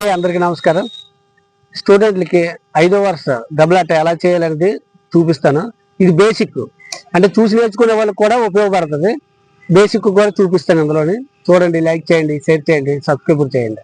అందరికీ నమస్కారం. స్టూడెంట్లకి ఐదో వరుస దెబ్బలాట ఎలా చేయాలనేది చూపిస్తాను. ఇది బేసిక్ అంటే చూసి నేర్చుకునే వాళ్ళకి కూడా ఉపయోగపడుతుంది. బేసిక్ కూడా చూపిస్తాను అందులోని. చూడండి లైక్ చేయండి షేర్ చేయండి సబ్స్క్రైబ్ చేయండి.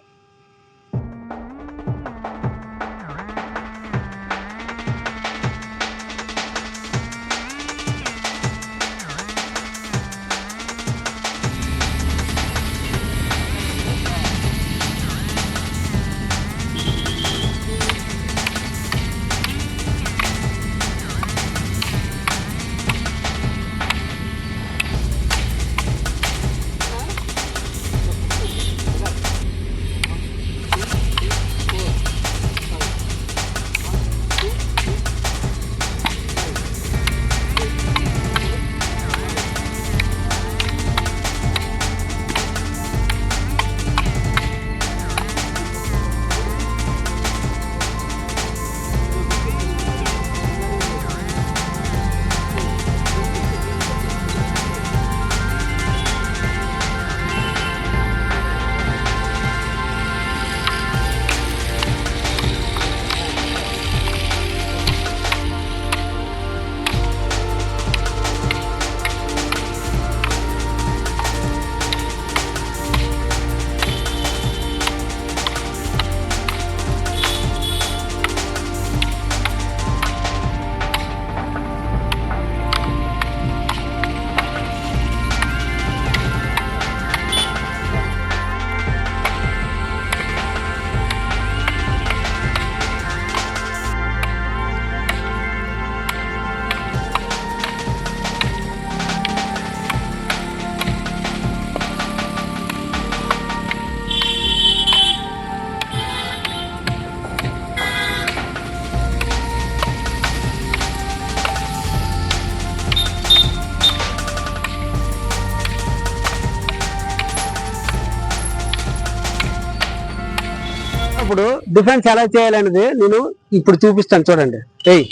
ఇప్పుడు డిఫెన్స్ ఎలా చేయాలనేది నేను ఇప్పుడు చూపిస్తాను చూడండి. ఎయ్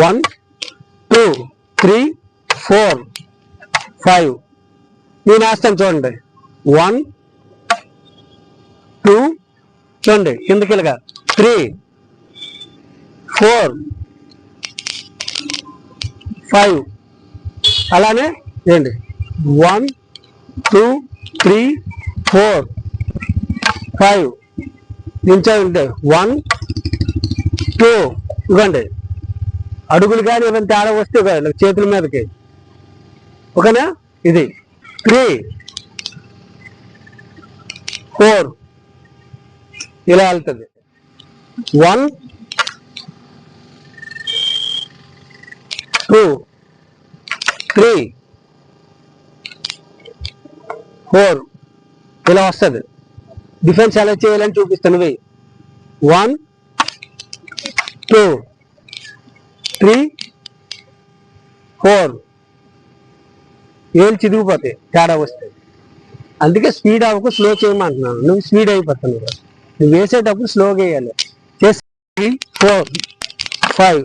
one two three four five. నేను వేస్తాను చూడండి. వన్ టూ చూడండి కిందకిలగా త్రీ ఫోర్ ఫైవ్. అలానే ఏంటి one two three four five. నించోండి one two ఇవ్వండి. అడుగులు కానీ ఏమైనా తేడా వస్తే ఇవ్వండి చేతుల మీదకి. ఓకేనా? ఇది. Three four. ఇలా వెళ్తుంది. One two three four. ఇలా వస్తుంది. డిఫెన్స్ ఎలా చేయాలని చూపిస్తాను. ఇవి వన్ టూ త్రీ ఫోర్. ఏళ్ళు చిరిగిపోతాయి తేడా వస్తే అందుకే స్పీడ్ అవ్వకు స్లో చేయమంటున్నాను. నువ్వు స్పీడ్ అయిపోతావు నువ్వు వేసేటప్పుడు స్లోగా వేయాలి చేసి three four five.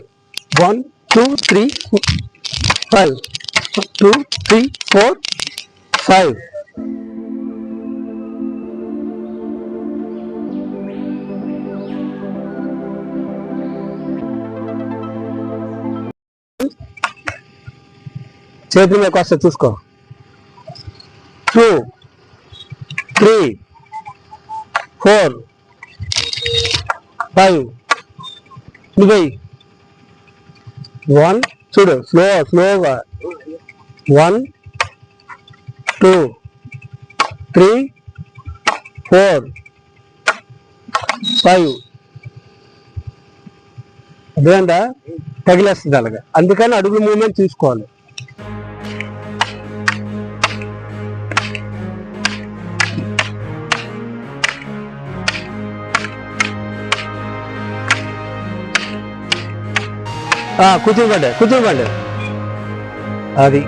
One two three five. Two three four five. చేతుల మీద వస్తే చూసుకో. టూ త్రీ ఫోర్ ఫైవ్ నువ్వు వన్ చూడు స్లో స్లోగా one two three four five అదేందా? తగిలేస్తుంది అలాగా. అందుకని అడుగుల మూమెంట్ చూసుకోవాలి కూర్చోకండి కూర్చోకండి అది.